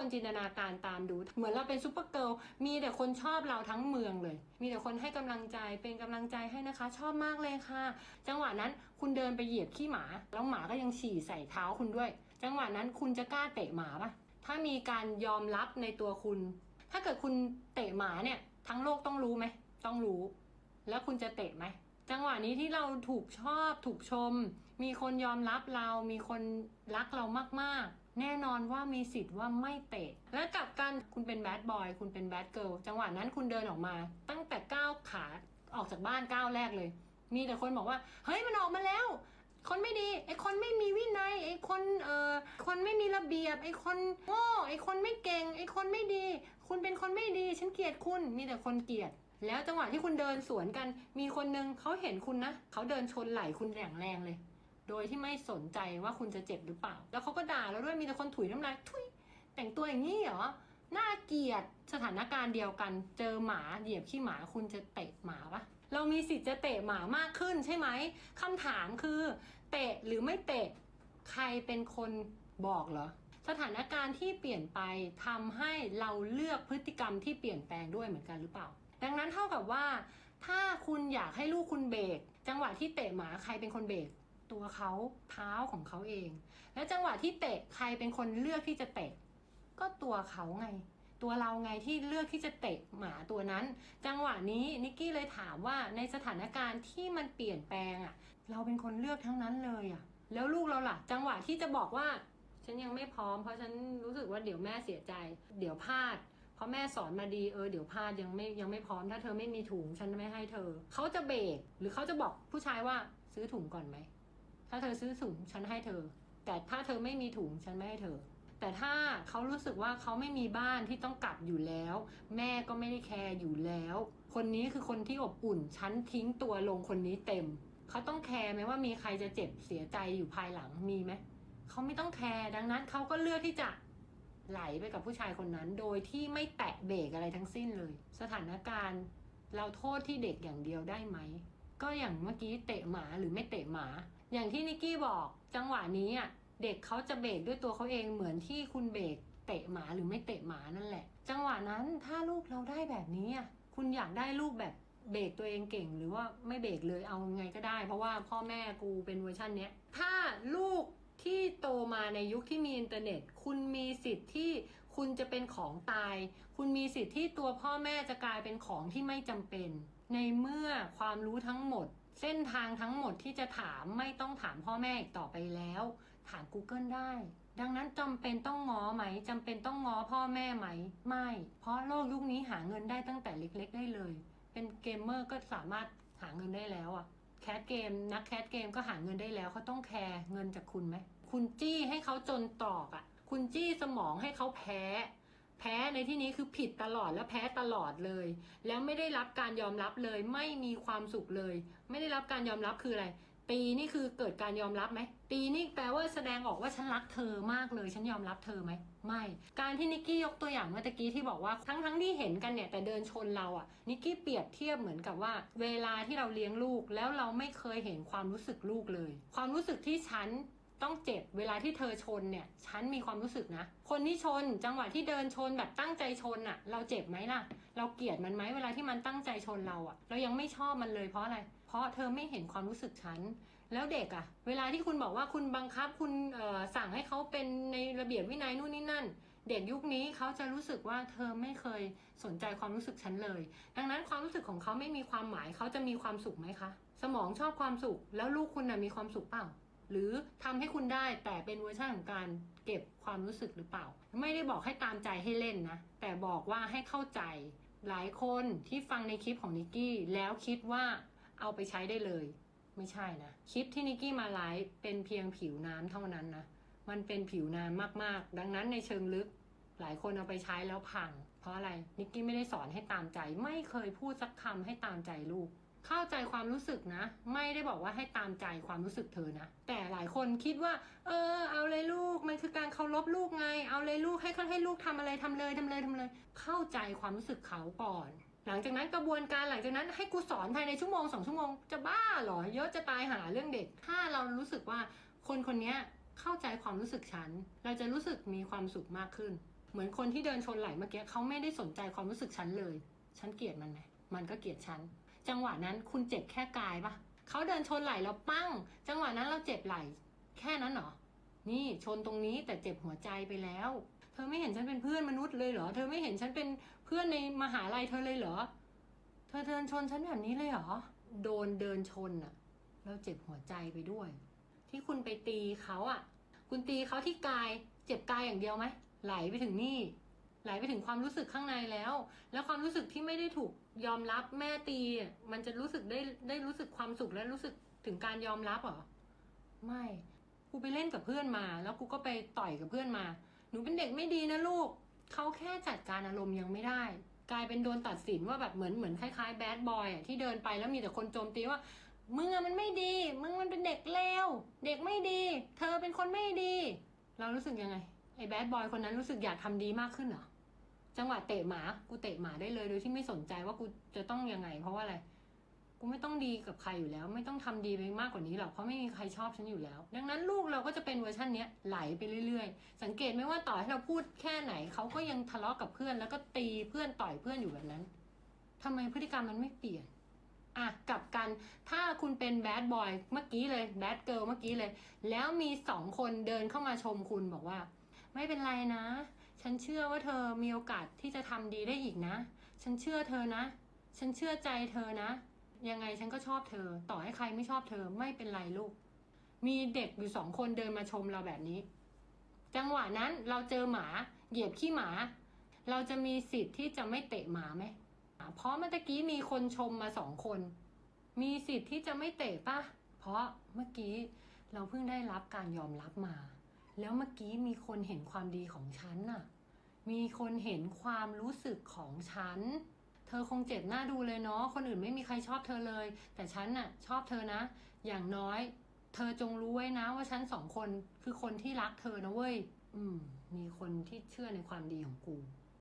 คนจินตนาการตามดู เหมือนเราเป็นซูเปอร์เกิลมีแต่คนชอบเราทั้งเมืองเลย มีแต่คนให้กำลังใจเป็นกำลังใจให้นะคะ ชอบมากเลยค่ะ จังหวะนั้นคุณเดินไปเหยียบขี้หมา แล้วหมาก็ยังฉี่ใส่เท้าคุณด้วย จังหวะนั้นคุณจะกล้าเตะหมาปะถ้ามีการยอมรับในตัวคุณ ถ้าเกิดคุณเตะหมาเนี่ย ทั้งโลกต้องรู้ไหมต้องรู้ แล้วคุณจะเตะไหมจังหวะนี้ที่เราถูกชอบถูกชม มีคนยอมรับเรา มีคนรักเรามากๆ แน่นอนว่ามีสิทธิ์ว่าไม่เตะ และกลับกันคุณเป็นแบดบอย คุณเป็นแบดเกิลจังหวะนั้นคุณเดินออกมา ตั้งแต่ก้าวขาออกจากบ้านก้าวแรกเลย มีแต่คนบอกว่า เฮ้ยมันออกมาแล้ว คนไม่ดี ไอคนไม่มีวินัย ไอคนเอ่อ คนไม่มีระเบียบ ไอคนโง่ ไอคนไม่เก่ง ไอคนไม่ดี คุณเป็นคนไม่ดี ฉันเกลียดคุณ มีแต่คนเกลียดแล้วจังหวะที่คุณเดินสวนกัน มีคนนึงเขาเห็นคุณนะ เขาเดินชนไหล่คุณแรงแรงเลย โดยที่ไม่สนใจว่าคุณจะเจ็บหรือเปล่า แล้วเขาก็ด่าแล้วด้วยมีแต่คนถุยน้ำลายทุยแต่งตัวอย่างนี้เหรอน่าเกลียดสถานการณ์เดียวกัน เจอหมาเหยียบขี้หมาคุณจะเตะหมาปะเรามีสิทธิ์จะเตะหมามากขึ้นใช่ไหมคำถามคือ เตะหรือไม่เตะใครเป็นคนบอกเหรอสถานการณ์ที่เปลี่ยนไปทำให้เราเลือกพฤติกรรมที่เปลี่ยนแปลงด้วยเหมือนกันหรือเปล่า ดังนั้นเท่ากับว่า ถ้าคุณอยากให้ลูกคุณเบรกจังหวะที่เตะหมาใครเป็นคนเบรก ตัวเขาเท้าของเขาเอง และจังหวะที่เตะใครเป็นคนเลือกที่จะเตะ ก็ตัวเขาไง ตัวเราไงที่เลือกที่จะเตะหมาตัวนั้น จังหวะนี้นิกกี้เลยถามว่าในสถานการณ์ที่มันเปลี่ยนแปลงอะเราเป็นคนเลือกทั้งนั้นเลยอะแล้วลูกเราล่ะ จังหวะที่จะบอกว่า ฉันยังไม่พร้อม เพราะฉันรู้สึกว่าเดี๋ยวแม่เสียใจ เดี๋ยวพลาดเพราะแม่สอนมาดีเออเดี๋ยวพลาดยังไม่ยังไม่พร้อมถ้าเธอไม่มีถุงฉันไม่ให้เธอ เขาจะเบรกหรือเขาจะบอกผู้ชายว่าซื้อถุงก่อนไหม ถ้าเธอซื้อถุงฉันให้เธอ แต่ถ้าเธอไม่มีถุงฉันไม่ให้เธอ แต่ถ้าเขารู้สึกว่าเขาไม่มีบ้านที่ต้องกลับอยู่แล้ว แม่ก็ไม่ได้แคร์อยู่แล้ว คนนี้คือคนที่อบอุ่นฉันทิ้งตัวลงคนนี้เต็ม เขาต้องแคร์ไหมว่ามีใครจะเจ็บเสียใจอยู่ภายหลังมีไหมเขาไม่ต้องแคร์ดังนั้นเขาก็เลือกที่จะไหลไปกับผู้ชายคนนั้น โดยที่ไม่แตะเบรกอะไรทั้งสิ้นเลย สถานการณ์เราโทษที่เด็กอย่างเดียวได้ไหม ก็อย่างเมื่อกี้เตะหมาหรือไม่เตะหมา อย่างที่นิกกี้บอกจังหวะนี้อะเด็กเขาจะเบรกด้วยตัวเขาเองเหมือนที่คุณเบรกเตะหมาหรือไม่เตะหมานั่นแหละ จังหวะนั้นถ้าลูกเราได้แบบนี้อะคุณอยากได้ลูกแบบเบรกตัวเองเก่ง หรือว่าไม่เบรกเลยเอาไงก็ได้ เพราะว่าพ่อแม่กูเป็นเวอร์ชันเนี้ยถ้าลูกที่โตมาในยุคที่มีอินเทอร์เน็ต คุณมีสิทธิ์ที่คุณจะเป็นของตาย คุณมีสิทธิ์ที่ตัวพ่อแม่จะกลายเป็นของที่ไม่จำเป็น ในเมื่อความรู้ทั้งหมด เส้นทางทั้งหมดที่จะถามไม่ต้องถามพ่อแม่อีกต่อไปแล้ว ถาม Google ได้ ดังนั้นจำเป็นต้องง้อไหมจำเป็นต้องง้อพ่อแม่ไหม ไม่ เพราะโลกยุคนี้หาเงินได้ตั้งแต่เล็ก ๆ ได้เลย เป็นเกมเมอร์ก็สามารถหาเงินได้แล้วอะแคสเกม นักแคสเกมก็หาเงินได้แล้วเขาต้องแคร์เงินจากคุณไหม คุณจี้ให้เขาจนตอกอะคุณจี้สมองให้เขาแพ้ แพ้ในที่นี้คือผิดตลอดและแพ้ตลอดเลย แล้วไม่ได้รับการยอมรับเลย ไม่มีความสุขเลย ไม่ได้รับการยอมรับคืออะไร ตีนี่คือเกิดการยอมรับไหมตีนี่แปลว่าแสดงออกว่าฉันรักเธอมากเลย ฉันยอมรับเธอไหมไม่การที่นิกกี้ยกตัวอย่างเมื่อกี้ที่บอกว่าทั้งทั้งที่เห็นกันเนี่ยแต่เดินชนเราอะนิกกี้เปรียบเทียบเหมือนกับว่า เวลาที่เราเลี้ยงลูกแล้วเราไม่เคยเห็นความรู้สึกลูกเลย ความรู้สึกที่ฉัน ต้องเจ็บเวลาที่เธอชนเนี่ยฉันมีความรู้สึกนะ คนที่ชนจังหวะที่เดินชนแบบตั้งใจชนอะเราเจ็บไหมล่ะ เราเกลียดมันไหมเวลาที่มันตั้งใจชนเราอะเรายังไม่ชอบมันเลยเพราะอะไร เพราะเธอไม่เห็นความรู้สึกฉันแล้วเด็กอะเวลาที่คุณบอกว่าคุณบังคับคุณสั่งให้เขาเป็นในระเบียบวินัยนู่นนี่นั่น เด็กยุคนี้เขาจะรู้สึกว่าเธอไม่เคยสนใจความรู้สึกฉันเลย ดังนั้นความรู้สึกของเขาไม่มีความหมายเขาจะมีความสุขไหมคะ สมองชอบความสุข แล้วลูกคุณน่ะมีความสุขเปล่า หรือทำให้คุณได้แต่เป็นเวอร์ชันของการเก็บความรู้สึกหรือเปล่า ไม่ได้บอกให้ตามใจให้เล่นนะ แต่บอกว่าให้เข้าใจหลายคนที่ฟังในคลิปของนิกกี้แล้วคิดว่าเอาไปใช้ได้เลย ไม่ใช่นะคลิปที่นิกกี้มาไลฟ์เป็นเพียงผิวน้ำเท่านั้นนะมันเป็นผิวน้ำมากๆ ดังนั้นในเชิงลึกหลายคนเอาไปใช้แล้วพัง เพราะอะไรนิกกี้ไม่ได้สอนให้ตามใจ ไม่เคยพูดสักคำให้ตามใจลูก เข้าใจความรู้สึกนะ ไม่ได้บอกว่าให้ตามใจความรู้สึกเธอนะ แต่หลายคนคิดว่า เออ เอาเลยลูก มันคือการเคารพลูกไง เอาเลยลูกให้เขาให้ลูกทำอะไรทำเลยทำเลยทำเลย เข้าใจความรู้สึกเขาก่อน หลังจากนั้นกระบวนการหลังจากนั้นให้กูสอนภายในชั่วโมงสองชั่วโมงจะบ้าเหรอเยอะจะตายหาเรื่องเด็ก ถ้าเรารู้สึกว่าคนคนนี้เข้าใจความรู้สึกฉัน เราจะรู้สึกมีความสุขมากขึ้น เหมือนคนที่เดินชนไหลเมื่อกี้เขาไม่ได้สนใจความรู้สึกฉันเลย ฉันเกลียดมันไหมมันก็เกลียดฉัน จังหวะนั้นคุณเจ็บแค่กายปะเขาเดินชนไหลเราปั้ง จังหวะนั้นเราเจ็บไหลแค่นั้นเหรอ นี่ชนตรงนี้แต่เจ็บหัวใจไปแล้ว เธอไม่เห็นฉันเป็นเพื่อนมนุษย์เลยเหรอ เธอไม่เห็นฉันเป็นเพื่อนในมหาลัยเธอเลยเหรอ เธอเดินชนฉันแบบนี้เลยเหรอ โดนเดินชนอะเราเจ็บหัวใจไปด้วย ที่คุณไปตีเขาอะคุณตีเขาที่กาย เจ็บกายอย่างเดียวไหมไหลไปถึงนี่ไหลไปถึงความรู้สึกข้างในแล้ว แล้วความรู้สึกที่ไม่ได้ถูก ยอมรับแม่ตีอะมันจะรู้สึกได้ได้รู้สึกความสุขและรู้สึกถึงการยอมรับเหรอไม่กูไปเล่นกับเพื่อนมา แล้วกูก็ไปต่อยกับเพื่อนมา หนูเป็นเด็กไม่ดีนะลูกเขาแค่จัดการอารมณ์ยังไม่ได้ กลายเป็นโดนตัดสินว่าแบบเหมือนเหมือนคล้ายๆแบดบอยอะที่เดินไปแล้วมีแต่คนโจมตีว่ามึงอะมันไม่ดี มึงมันเป็นเด็กเลวเด็กไม่ดี เธอเป็นคนไม่ดี เรารู้สึกยังไงไอ้แบดบอยคนนั้นรู้สึกอยากทำดีมากขึ้นเหรอ จังหวะเตะหมา กูเตะหมาได้เลย โดยที่ไม่สนใจว่ากูจะต้องยังไง เพราะว่าอะไร กูไม่ต้องดีกับใครอยู่แล้ว ไม่ต้องทำดีไปมากกว่านี้หรอกเพราะไม่มีใครชอบฉันอยู่แล้ว ดังนั้นลูกเราก็จะเป็นเวอร์ชันเนี้ยไหลไปเรื่อยๆ สังเกตไหมว่าต่อให้เราพูดแค่ไหนเขาก็ยังทะเลาะกับเพื่อน แล้วก็ตีเพื่อนต่อยเพื่อนอยู่แบบนั้นทำไมพฤติกรรมมันไม่เปลี่ยนอะกลับกันถ้าคุณเป็นแบดบอยเมื่อกี้เลยแบดเกิลเมื่อกี้เลย แล้วมีสองคนเดินเข้ามาชมคุณบอกว่า ไม่เป็นไรนะ ฉันเชื่อว่าเธอมีโอกาสที่จะทำดีได้อีกนะ ฉันเชื่อเธอนะ ฉันเชื่อใจเธอนะ ยังไงฉันก็ชอบเธอ ต่อให้ใครไม่ชอบเธอไม่เป็นไรลูก มีเด็กอยู่สองคนเดินมาชมเราแบบนี้ จังหวะนั้นเราเจอหมาเหยียบขี้หมา เราจะมีสิทธิ์ที่จะไม่เตะหมาไหม เพราะเมื่อกี้มีคนชมมาสองคน มีสิทธิ์ที่จะไม่เตะปะเพราะเมื่อกี้เราเพิ่งได้รับการยอมรับมา แล้วเมื่อกี้มีคนเห็นความดีของฉันน่ะ มีคนเห็นความรู้สึกของฉัน เธอคงเจ็บหน้าดูเลยเนาะ คนอื่นไม่มีใครชอบเธอเลย แต่ฉันน่ะ ชอบเธอนะ อย่างน้อย เธอจงรู้ไว้นะว่าฉันสองคนคือคนที่รักเธอนะเว้ย อืม มีคนที่เชื่อในความดีของกู